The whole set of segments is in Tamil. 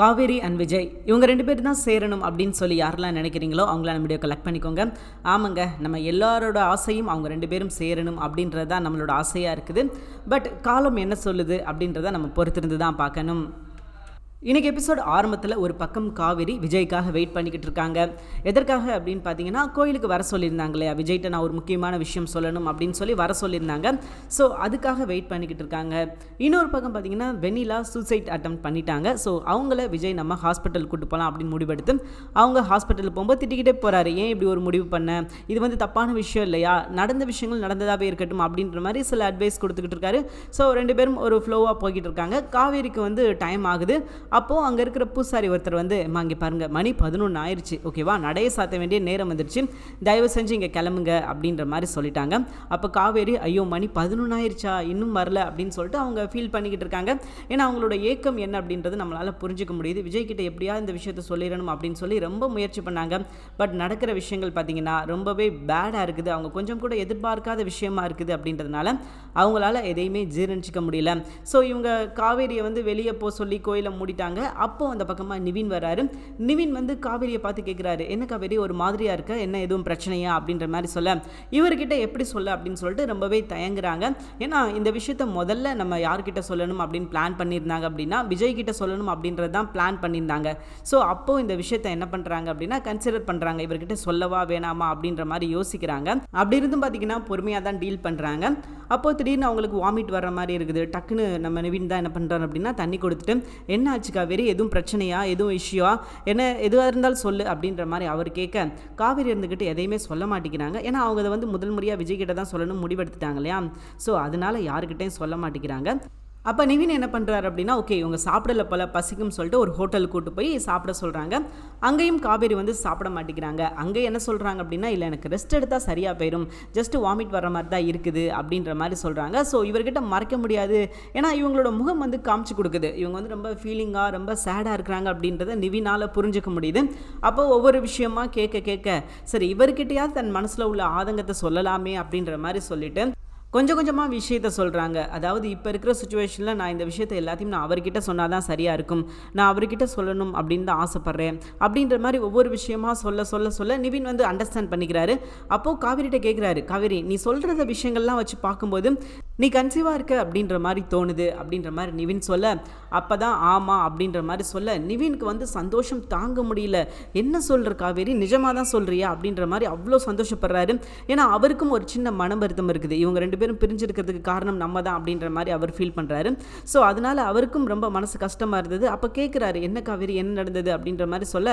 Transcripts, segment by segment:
காவேரி அண்ட் விஜய் இவங்க ரெண்டு பேர் தான் சேரணும் அப்படின்னு சொல்லி யாரெல்லாம் நினைக்கிறீங்களோ அவங்கள நம்ம வீடியோ கலெக்ட் பண்ணிக்கோங்க. ஆமாங்க நம்ம எல்லாரோட ஆசையும் அவங்க ரெண்டு பேரும் சேரணும் அப்படின்றது தான் நம்மளோட ஆசையாக இருக்குது. பட் காலம் என்ன சொல்லுது அப்படின்றத நம்ம பொறுத்திருந்து தான் பார்க்கணும். இன்றைக்கி எபிசோட் ஆரம்பத்தில் ஒரு பக்கம் காவேரி விஜய்க்காக வெயிட் பண்ணிக்கிட்டு இருக்காங்க. எதற்காக அப்படின்னு பார்த்தீங்கன்னா கோயிலுக்கு வர சொல்லியிருந்தாங்க இல்லையா விஜய்கிட்ட நான் ஒரு முக்கியமான விஷயம் சொல்லணும் அப்படின்னு சொல்லி வர சொல்லியிருந்தாங்க. ஸோ அதுக்காக வெயிட் பண்ணிக்கிட்டு இருக்காங்க. இன்னொரு பக்கம் பார்த்தீங்கன்னா வெண்ணிலா சூசைட் அட்டம் பண்ணிட்டாங்க. ஸோ அவங்கள விஜய் நம்ம ஹாஸ்பிட்டல் கூட்டு போகலாம் அப்படின்னு முடிவெடுத்து அவங்க ஹாஸ்பிட்டல் போகும்போது திட்டிக்கிட்டே போகிறாரு ஏன் இப்படி ஒரு முடிவு பண்ண? இது வந்து தப்பான விஷயம் இல்லையா? நடந்த விஷயங்கள் நடந்ததாகவே இருக்கட்டும் அப்படின்ற மாதிரி சில அட்வைஸ் கொடுத்துக்கிட்டு இருக்காரு. ஸோ ரெண்டு பேரும் ஒரு ஃப்ளோவாக போய்கிட்டு இருக்காங்க. காவேரிக்கு வந்து டைம் ஆகுது. அப்போது அங்கே இருக்கிற பூசாரி ஒருத்தர் வந்து மாங்கி இங்கே பாருங்கள் மணி பதினொன்று ஆயிடுச்சு ஓகேவா நடைய சாத்த வேண்டிய நேரம் வந்துருச்சு. தயவு செஞ்சு இங்கே கிளம்புங்க அப்படின்ற மாதிரி சொல்லிட்டாங்க. அப்போ காவேரி ஐயோ மணி பதினொன்று ஆயிடுச்சா இன்னும் வரல அப்படின்னு சொல்லிட்டு அவங்க ஃபீல் பண்ணிக்கிட்டு இருக்காங்க. ஏன்னா அவங்களோட ஏக்கம் என்ன அப்படின்றது நம்மளால் புரிஞ்சுக்க முடியுது. விஜய் கிட்ட எப்படியா இந்த விஷயத்த சொல்லிடணும் அப்படின்னு சொல்லி ரொம்ப முயற்சி பண்ணாங்க. பட் நடக்கிற விஷயங்கள் பார்த்தீங்கன்னா ரொம்பவே பேடாக இருக்குது. அவங்க கொஞ்சம் கூட எதிர்பார்க்காத விஷயமா இருக்குது அப்படின்றதுனால அவங்களால எதையுமே ஜீரணிச்சிக்க முடியல. ஸோ இவங்க காவேரியை வந்து வெளியே போக சொல்லி கோயிலை போயிட்டாங்க. அப்போ அந்த பக்கமாக நிவின் வராரு. நிவின் வந்து காவேரியை பார்த்து கேட்குறாரு என்ன காவேரி ஒரு மாதிரியா இருக்க? என்ன எதுவும் பிரச்சனையா? அப்படின்ற மாதிரி சொல்ல. இவர்கிட்ட எப்படி சொல்ல அப்படின்னு சொல்லிட்டு ரொம்பவே தயங்குறாங்க. ஏன்னா இந்த விஷயத்த முதல்ல நம்ம யார்கிட்ட சொல்லணும் அப்படின்னு பிளான் பண்ணியிருந்தாங்க அப்படின்னா விஜய் கிட்ட சொல்லணும் அப்படின்றது தான் பிளான் பண்ணியிருந்தாங்க. ஸோ அப்போ இந்த விஷயத்த என்ன பண்ணுறாங்க அப்படின்னா கன்சிடர் பண்ணுறாங்க இவர்கிட்ட சொல்லவா வேணாமா அப்படின்ற மாதிரி யோசிக்கிறாங்க. அப்படி இருந்தும் பார்த்தீங்கன்னா பொறுமையாக தான் டீல் பண்ணுறாங்க அப்போ திடீர்னு அவங்களுக்கு வாமிட் வர மாதிரி இருக்குது. டக்குன்னு நம்ம நிவின் தான் என்ன பண்ணுறாரு அப்படின்னா தண்ணி கொடுத்துட்டு என்ன ஆச்சு காவேரி? எதுவும் பிரச்சனையா? எதுவும் இஷ்யூவா என்ன எதுவாக இருந்தாலும் சொல்லு அப்படின்ற மாதிரி அவர் கேட்க காவேரி இருந்துக்கிட்டு எதையுமே சொல்ல மாட்டேங்கிறாங்க. ஏன்னா அவங்க அதை வந்து முதல் முறையாக விஜய் கிட்ட தான் சொல்லணும் முடிவெடுத்துட்டாங்க இல்லையா? ஸோ அதனால யாருக்கிட்டையும் சொல்ல மாட்டேங்கிறாங்க. அப்போ நிவின் என்ன பண்ணுறாரு அப்படின்னா ஓகே இவங்க சாப்பிடல போல பசிக்கும் சொல்லிட்டு ஒரு ஹோட்டல் கூட்டு போய் சாப்பிட சொல்கிறாங்க அங்கேயும் காவேரி வந்து சாப்பிட மாட்டேங்கிறாங்க. அங்கே என்ன சொல்கிறாங்க அப்படின்னா இல்லை எனக்கு ரெஸ்ட் எடுத்தால் சரியாக போயிடும் ஜஸ்ட்டு வாமிட் வர மாதிரி தான் இருக்குது அப்படின்ற மாதிரி சொல்கிறாங்க ஸோ இவர்கிட்ட மறைக்க முடியாது. ஏன்னா இவங்களோட முகம் வந்து காமிச்சு கொடுக்குது. இவங்க வந்து ரொம்ப ஃபீலிங்காக ரொம்ப சேடாக இருக்கிறாங்க அப்படின்றத நிவினால் புரிஞ்சுக்க முடியுது. அப்போ ஒவ்வொரு விஷயமா கேட்க கேட்க சரி இவர்கிட்டயாவது தன் மனசில் உள்ள ஆதங்கத்தை சொல்லலாமே அப்படின்ற மாதிரி சொல்லிட்டு கொஞ்சம் கொஞ்சமாக விஷயத்த சொல்கிறாங்க அதாவது இப்போ இருக்கிற சுச்சுவேஷனில் நான் இந்த விஷயத்த எல்லாத்தையும் நான் அவர்கிட்ட சொன்னால் தான் சரியாக இருக்கும். நான் அவர்கிட்ட சொல்லணும் அப்படின்னு தான் ஆசைப்பட்றேன். அப்படின்ற மாதிரி ஒவ்வொரு விஷயமா சொல்ல சொல்ல சொல்ல நிவின் வந்து அண்டர்ஸ்டாண்ட் பண்ணிக்கிறாரு. அப்போது காவேரிட்ட கேட்குறாரு காவேரி நீ சொல்கிறத விஷயங்கள்லாம் வச்சு பார்க்கும்போது நீ கன்சீவாக இருக்க அப்படின்ற மாதிரி தோணுது. அப்படின்ற மாதிரி நிவின் சொல்ல அப்போ தான் ஆமாம் அப்படின்ற மாதிரி சொல்ல நிவினுக்கு வந்து சந்தோஷம் தாங்க முடியல. என்ன சொல்கிற காவேரி? நிஜமாக தான் சொல்கிறியா அப்படின்ற மாதிரி அவ்வளோ சந்தோஷப்படுறாரு. ஏன்னா அவருக்கும் ஒரு சின்ன மன வருத்தம் இருக்குது. இவங்க ரெண்டு பேரும் பிரிஞ்சிருக்கிறதுக்கு காரணம் நம்ம தான் அப்படின்ற மாதிரி அவர் ஃபீல் பண்ணுறாரு ஸோ அதனால் அவருக்கும் ரொம்ப மனசு கஷ்டமாக இருந்தது. அப்போ கேட்குறாரு என்ன காவேரி என்ன நடந்தது? அப்படின்ற மாதிரி சொல்ல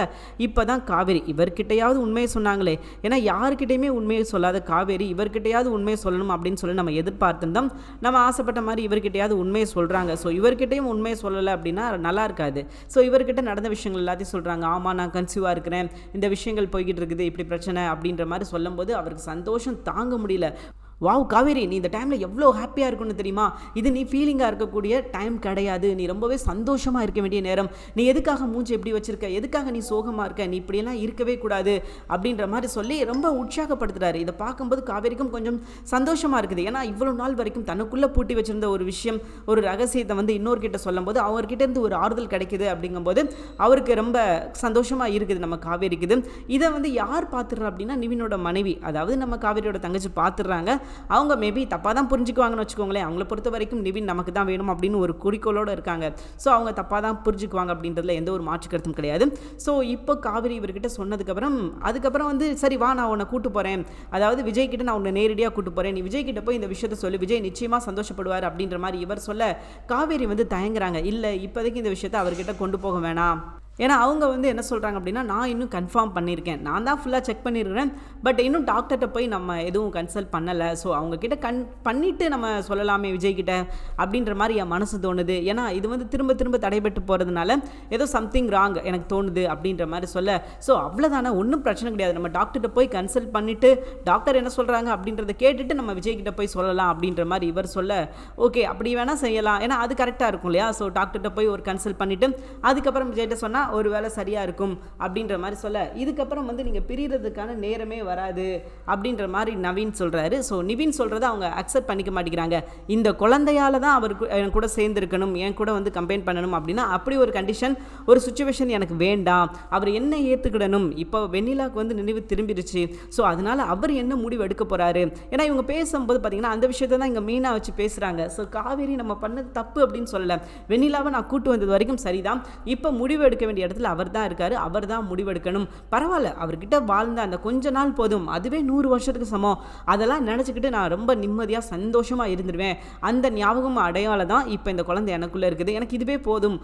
இப்போ தான் காவேரி இவர்கிட்டையாவது உண்மையை சொன்னாங்களே. ஏன்னா யாருக்கிட்டையுமே உண்மையை சொல்லாத காவேரி இவர்கிட்டயாவது உண்மையை சொல்லணும் அப்படின்னு சொல்லி நம்ம எதிர்பார்த்திருந்தோம். நம்ம ஆசைப்பட்ட மாதிரி இவர்கிட்டையாவது உண்மையை சொல்கிறாங்க ஸோ இவர்கிட்டையும் உண்மையை சொல்லலை அப்படின்னா நல்லா இருக்காது. ஸோ இவர்கிட்ட நடந்த விஷயங்கள் எல்லாத்தையும் சொல்கிறாங்க ஆமாம் நான் கன்சியூவாக இருக்கிறேன். இந்த விஷயங்கள் போய்கிட்டு இருக்குது. இப்படி பிரச்சனை அப்படின்ற மாதிரி சொல்லும்போது அவருக்கு சந்தோஷம் தாங்க முடியல. வாவ் காவேரி நீ இந்த டைமில் எவ்வளோ ஹாப்பியாக இருக்குன்னு தெரியுமா? இது நீ ஃபீலிங்காக இருக்கக்கூடிய டைம் கிடையாது. நீ ரொம்பவே சந்தோஷமாக இருக்க வேண்டிய நேரம். நீ எதுக்காக மூஞ்சி எப்படி வச்சுருக்க? எதுக்காக நீ சோகமாக இருக்க? நீ இப்படியெல்லாம் இருக்கவே கூடாது. அப்படின்ற மாதிரி சொல்லி ரொம்ப உற்சாகப்படுத்துகிறாரு இதை பார்க்கும்போது காவேரிக்கும் கொஞ்சம் சந்தோஷமாக இருக்குது. ஏன்னா இவ்வளோ நாள் வரைக்கும் தனக்குள்ளே பூட்டி வச்சுருந்த ஒரு விஷயம் ஒரு ரகசியத்தை வந்து இன்னொருக்கிட்ட சொல்லும்போது அவர்கிட்ட இருந்து ஒரு ஆறுதல் கிடைக்குது அப்படிங்கும்போது அவருக்கு ரொம்ப சந்தோஷமாக இருக்குது நம்ம காவேரிக்குது. இதை வந்து யார் பார்த்துடுறா அப்படின்னா நிவினோட மனைவி. அதாவது நம்ம காவேரியோட தங்கச்சி பார்த்துடுறாங்க. அவங்க மேபி தப்பாக தான் புரிஞ்சுக்குவாங்கன்னு வச்சுக்கோங்களேன். அவங்கள பொறுத்த வரைக்கும் நிவின் நமக்கு தான் வேணும் அப்படின்னு ஒரு குறிக்கோளோடு இருக்காங்க. ஸோ அவங்க தப்பாக தான் புரிஞ்சுக்குவாங்க அப்படின்றதுல எந்த ஒரு மாற்று கருத்தும் கிடையாது. ஸோ இப்போ காவிரி இவர்கிட்ட சொன்னதுக்கப்புறம் அதுக்கப்புறம் வந்து சரி வா நான் உன்னை கூட்டு போகிறேன் அதாவது விஜய் கிட்ட நான் உன்னை நேரடியாக கூட்டு போகிறேன் நீ விஜய் கிட்ட போய் இந்த விஷயத்த சொல்லி. விஜய் நிச்சயமாக சந்தோஷப்படுவார் அப்படின்ற மாதிரி இவர் சொல்ல காவேரி வந்து தயங்குறாங்க. இல்லை இப்போதைக்கு இந்த விஷயத்தை அவர்கிட்ட கொண்டு போக வேணாம். ஏன்னா அவங்க வந்து என்ன சொல்கிறாங்க அப்படின்னா நான் இன்னும் கன்ஃபார்ம் பண்ணியிருக்கேன். நான் தான் ஃபுல்லாக செக் பண்ணியிருக்கிறேன் பட் இன்னும் டாக்டர்கிட்ட போய் நம்ம எதுவும் கன்சல்ட் பண்ணலை. ஸோ அவங்கக்கிட்ட கன் பண்ணிவிட்டு நம்ம சொல்லலாமே விஜய்கிட்ட அப்படின்ற மாதிரி என் மனசு தோணுது. ஏன்னா இது வந்து திரும்ப திரும்ப தடைபட்டு போகிறதுனால ஏதோ சம்திங் ராங் எனக்கு தோணுது அப்படின்ற மாதிரி சொல்ல. ஸோ அவ்வளோதானே ஒன்றும் பிரச்சனை கிடையாது. நம்ம டாக்டர்கிட்ட போய் கன்சல்ட் பண்ணிவிட்டு டாக்டர் என்ன சொல்கிறாங்க அப்படின்றத கேட்டுட்டு நம்ம விஜய்கிட்ட போய் சொல்லலாம் அப்படின்ற மாதிரி இவர் சொல்ல. ஓகே அப்படி வேணால் செய்யலாம். ஏன்னா அது கரெக்டாக இருக்கும் இல்லையா? ஸோ டாக்டர்கிட்ட போய் ஒரு கன்சல்ட் பண்ணிவிட்டு அதுக்கப்புறம் விஜய்கிட்ட சொன்னால் ஒரு வேலை சரியாக இருக்கும் அப்படின்ற மாதிரி சொல்ல இதுக்கப்புறம் வந்து நீங்கள் பிரியறதுக்கான நேரமே வராது அப்படின்ற மாதிரி நவீன் சொல்கிறாரு ஸோ நிவின் சொல்கிறத அவங்க அக்செப்ட் பண்ணிக்க மாட்டேங்கிறாங்க. இந்த குழந்தையால தான் அவர் என் கூட சேர்ந்துருக்கணும் என் கூட வந்து கம்பைன் பண்ணணும் அப்படின்னா அப்படி ஒரு கண்டிஷன் ஒரு சுச்சுவேஷன் எனக்கு வேண்டாம். அவர் என்ன ஏற்றுக்கிடணும் இப்போ வெண்ணிலாவுக்கு வந்து நினைவு திரும்பிடுச்சு ஸோ அதனால அவர் என்ன முடிவு எடுக்க போகிறாரு ஏன்னா இவங்க பேசும்போது பார்த்தீங்கன்னா அந்த விஷயத்தை தான் இங்கே மீனாக வச்சு பேசுகிறாங்க ஸோ காவேரி நம்ம பண்ணது தப்பு அப்படின்னு சொல்லலை. வெண்ணிலாவை நான் கூட்டு வந்தது வரைக்கும் சரிதான். இப்போ முடிவு எடுக்க வேண்டிய இடத்துல அவர் தான் இருக்காரு அவர் தான் முடிவெடுக்கணும். பரவாயில்ல அவர்கிட்ட வாழ்ந்த அந்த கொஞ்ச நாள் போதும். அதுவே நூறு வருஷத்துக்கு சமம். அதெல்லாம் நினச்சிக்கிட்டு நான் ரொம்ப நிம்மதியாக சந்தோஷமாக இருந்துருவேன். அந்த ஞாபகம் அடையாளம் தான் இப்போ இந்த குழந்தை எனக்குள்ளே இருக்குது. எனக்கு இதுவே போதும்.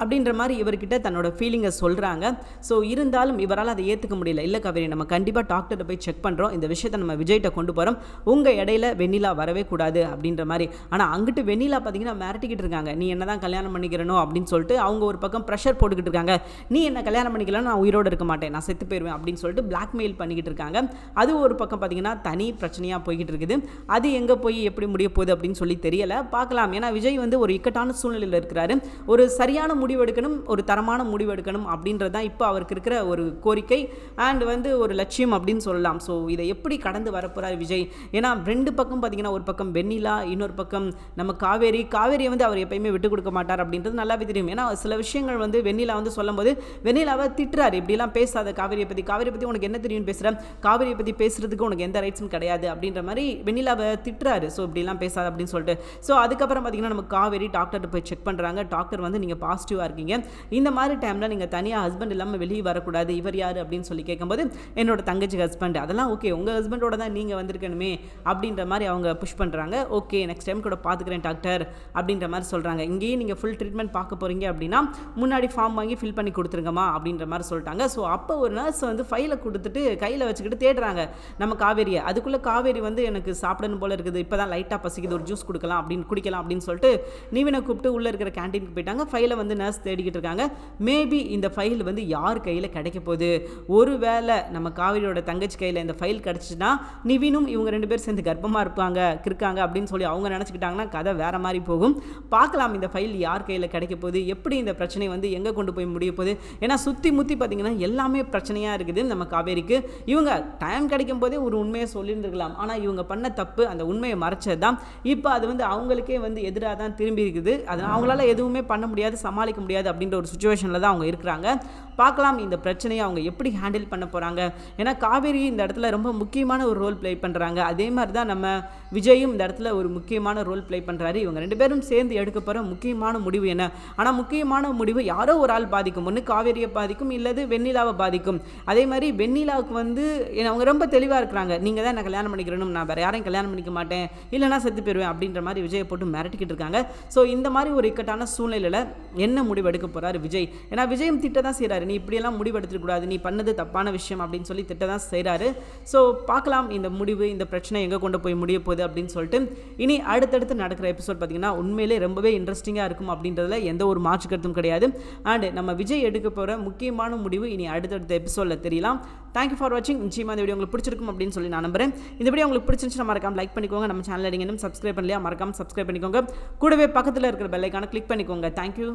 அப்படின்ற மாதிரி இவர்கிட்ட தன்னோட ஃபீலிங்கை சொல்கிறாங்க ஸோ இருந்தாலும் இவரால் அதை ஏற்றுக்க முடியல. இல்லை காவேரி நம்ம கண்டிப்பாக டாக்டர்கிட்ட போய் செக் பண்ணுறோம் இந்த விஷயத்தை நம்ம விஜய்கிட்ட கொண்டு போகிறோம் உங்கள் இடையில வெண்ணிலா வரவே கூடாது அப்படின்ற மாதிரி. ஆனால் அங்கிட்டு வெண்ணிலா பார்த்தீங்கன்னா மிரட்டிக்கிட்டு இருக்காங்க. நீ என்ன தான் கல்யாணம் பண்ணிக்கிறனோ அப்படின்னு சொல்லிட்டு அவங்க ஒரு பக்கம் ப்ரெஷர் போட்டுக்கிட்டு இருக்காங்க. நீ என்ன கல்யாணம் பண்ணிக்கலாம் நான் உயிரோடு இருக்க மாட்டேன். நான் செத்து போயிடுவேன் அப்படின்னு சொல்லிட்டு பிளாக்மெயில் பண்ணிக்கிட்டு இருக்காங்க. அது ஒரு பக்கம் பார்த்தீங்கன்னா தனி பிரச்சனையாக போய்கிட்டு இருக்குது. அது எங்கே போய் எப்படி முடிய போகுது அப்படின்னு சொல்லி தெரியலை. பார்க்கலாம். ஏன்னா விஜய் வந்து ஒரு இக்கட்டான சூழ்நிலையில் இருக்கிறாரு. ஒரு சரியான முடிவெடுக்கணும் ஒரு தரமான முடிவெடுக்கணும் அப்படின்றது தான் இப்போ அவருக்கு இருக்கிற ஒரு கோரிக்கை. அண்ட் வந்து ஒரு லட்சியம் அப்படின்னு சொல்லலாம். ஸோ இதை எப்படி கடந்து வரப்போகிறார் விஜய்? ஏன்னா ரெண்டு பக்கம் பார்த்தீங்கன்னா ஒரு பக்கம் வெண்ணிலா இன்னொரு பக்கம் நம்ம காவேரி. காவேரியை வந்து அவர் எப்பயுமே விட்டு கொடுக்க மாட்டார் அப்படின்றது நல்லாவே தெரியும். ஏன்னா சில விஷயங்கள் வந்து வெண்ணிலா வந்து சொல்லும்போது வெண்ணிலாவை திட்டுறாரு. இப்படிலாம் பேசாத காவேரியை பற்றி காவேரியை பற்றி உனக்கு என்ன தெரியும்னு பேசுகிற காவேரியை பற்றி பேசுறதுக்கு உனக்கு எந்த ரைட்ஸும் கிடையாது அப்படின்ற மாதிரி வெண்ணிலாவை திட்டுறாரு. ஸோ இப்படிலாம் பேசாத அப்படின்னு சொல்லிட்டு. ஸோ அதுக்கப்புறம் பார்த்தீங்கன்னா நம்ம காவேரி டாக்டர்கிட்ட போய் செக் பண்ணுறாங்க டாக்டர் வந்து நீங்கள் பாசிட்டிவாக இருக்கீங்க. இந்த மாதிரி டைமில் நீங்கள் தனியாக ஹஸ்பண்ட் இல்லாமல் வெளியே வரக்கூடாது. இவர் யார் அப்படின்னு சொல்லி கேட்கும்போது என்னோட தங்கச்சி ஹஸ்பண்ட் அதெல்லாம் ஓகே உங்கள் ஹஸ்பண்டோட தான் நீங்கள் வந்திருக்கணுமே அப்படின்ற மாதிரி அவங்க புஷ் பண்ணுறாங்க ஓகே நெக்ஸ்ட் டைம் கூட பார்த்துக்கிறேன் டாக்டர் அப்படின்ற மாதிரி சொல்கிறாங்க இங்கேயும் நீங்கள் ஃபுல் ட்ரீட்மெண்ட் பார்க்க போகிறீங்க அப்படின்னா முன்னாடி ஃபார்ம் வாங்கி ஃபில் பண்ணி கொடுத்துருங்கம்மா அப்படின்ற மாதிரி சொல்லிட்டாங்க. ஸோ அப்போ ஒரு நர்ஸ் வந்து ஃபைலை கொடுத்துட்டு கையில் வச்சுக்கிட்டு தேடுறாங்க. நம்ம காவேரியை. அதுக்குள்ளே காவேரி வந்து எனக்கு சாப்பிடணும் போல இருக்குது. இப்போ தான் லைட்டாக பசிக்குது. ஒரு ஜூஸ் கொடுக்கலாம் அப்படின்னு குடிக்கலாம் அப்படின்னு சொல்லிட்டு நீவினை கூப்பிட்டு உள்ளே இருக்கிற கேன்டீனுக்கு போயிட்டாங்க. ஃபைலை வந்து நர்ஸ் தேடிக்கிட்டு இருக்காங்க. மேபி இந்த ஃபைல் வந்து யார் கையில் கிடைக்க போகுது? ஒருவேளை நம்ம காவேரியோட தங்கச்சி கையில் இந்த ஃபைல் கிடச்சிச்சுன்னா நிவினும் இவங்க ரெண்டு பேர் சேர்ந்து கர்ப்பமாக இருப்பாங்க இருக்காங்க அப்படின்னு சொல்லி அவங்க நினச்சிக்கிட்டாங்கன்னா கதை வேறு மாதிரி போகும். பார்க்கலாம் இந்த ஃபைல் யார் கையில் கிடைக்க போகுது? எப்படி இந்த பிரச்சனை வந்து எங்கே கொண்டு போய் முடிய போகுது? ஏன்னா சுற்றி முற்றி பார்த்தீங்கன்னா எல்லாமே பிரச்சனையாக இருக்குது நம்ம காவேரிக்கு. இவங்க டைம் கிடைக்கும் போதே ஒரு உண்மையை சொல்லியிருந்துருக்கலாம். ஆனால் இவங்க பண்ண தப்பு அந்த உண்மையை மறைச்சது தான் இப்போ அது வந்து அவங்களுக்கே வந்து எதிராக தான் திரும்பி இருக்குது. அதனால் அவங்களால எதுவுமே பண்ண முடியாது சமாளிக்க சமாளிக்க முடியாது அப்படின்ற ஒரு சுச்சுவேஷனில் தான் அவங்க இருக்கிறாங்க. பார்க்கலாம் இந்த பிரச்சனையை அவங்க எப்படி ஹேண்டில் பண்ண போகிறாங்க ஏன்னா காவேரி இந்த இடத்துல ரொம்ப முக்கியமான ஒரு ரோல் ப்ளே பண்ணுறாங்க அதே மாதிரி தான் நம்ம விஜயும் இந்த இடத்துல ஒரு முக்கியமான ரோல் ப்ளே பண்ணுறாரு இவங்க ரெண்டு பேரும் சேர்ந்து எடுக்க போகிற முக்கியமான முடிவு என்ன? ஆனால் முக்கியமான முடிவு யாரோ ஒரு ஆள் பாதிக்கும். ஒன்று காவேரியை பாதிக்கும் இல்லது வெண்ணிலாவை பாதிக்கும். அதே மாதிரி வெண்ணிலாவுக்கு வந்து அவங்க ரொம்ப தெளிவாக இருக்கிறாங்க. நீங்கள் தான் என்ன கல்யாணம் பண்ணிக்கிறணும் நான் வேறு யாரையும் கல்யாணம் பண்ணிக்க மாட்டேன். இல்லைனா செத்து போயிடுவேன் அப்படின்ற மாதிரி விஜயை போட்டு மிரட்டிக்கிட்டு இருக்காங்க. ஸோ இந்த மாதிரி ஒரு இக்கட்டான சூழ்நிலையில் என்ன முடிவு எடுக்க போகிறாரு விஜய். ஏன்னா விஜயம் திட்ட தான் செய்கிறாரு நீ இப்படியெல்லாம் முடிவு எடுத்துக்கூடாது நீ பண்ணது தப்பான விஷயம் அப்படின்னு சொல்லி திட்ட தான் செய்கிறாரு ஸோ பார்க்கலாம் இந்த முடிவு இந்த பிரச்சனை எங்கே கொண்டு போய் முடிய போகுது அப்படின்னு சொல்லிட்டு. இனி அடுத்தடுத்து நடக்கிற எபிசோட் பார்த்திங்கன்னா உண்மையிலே ரொம்பவே இன்ட்ரெஸ்டிங்காக இருக்கும் அப்படின்றதுல எந்த ஒரு மாற்று கருத்தும் கிடையாது. அண்ட் நம்ம விஜய் எடுக்க போகிற முக்கியமான முடிவு இனி அடுத்தடுத்த எபிசோடில் தெரியலாம் தேங்க்யூ ஃபார் வாட்சிங் நிச்சயமாக இந்த வீடியோ உங்களுக்கு பிடிச்சிருக்கும் அப்படின்னு சொல்லி நான் நம்புறேன். இந்த வீடியோ உங்களுக்கு பிடிச்சிருந்துச்சுன்னா மறக்காம லைக் பண்ணிக்கோங்க. நம்ம சேனல் நீங்கள் இன்னும் சப்ஸ்கிரைப் பண்ணலையா மறக்காம சப்ஸ்கிரைப் பண்ணிக்கோங்க. கூடவே பக்கத்தில் இருக்கிற பெல்லைக்கான கிளிக் பண்ணிக்கோங்க. தேங்க்யூ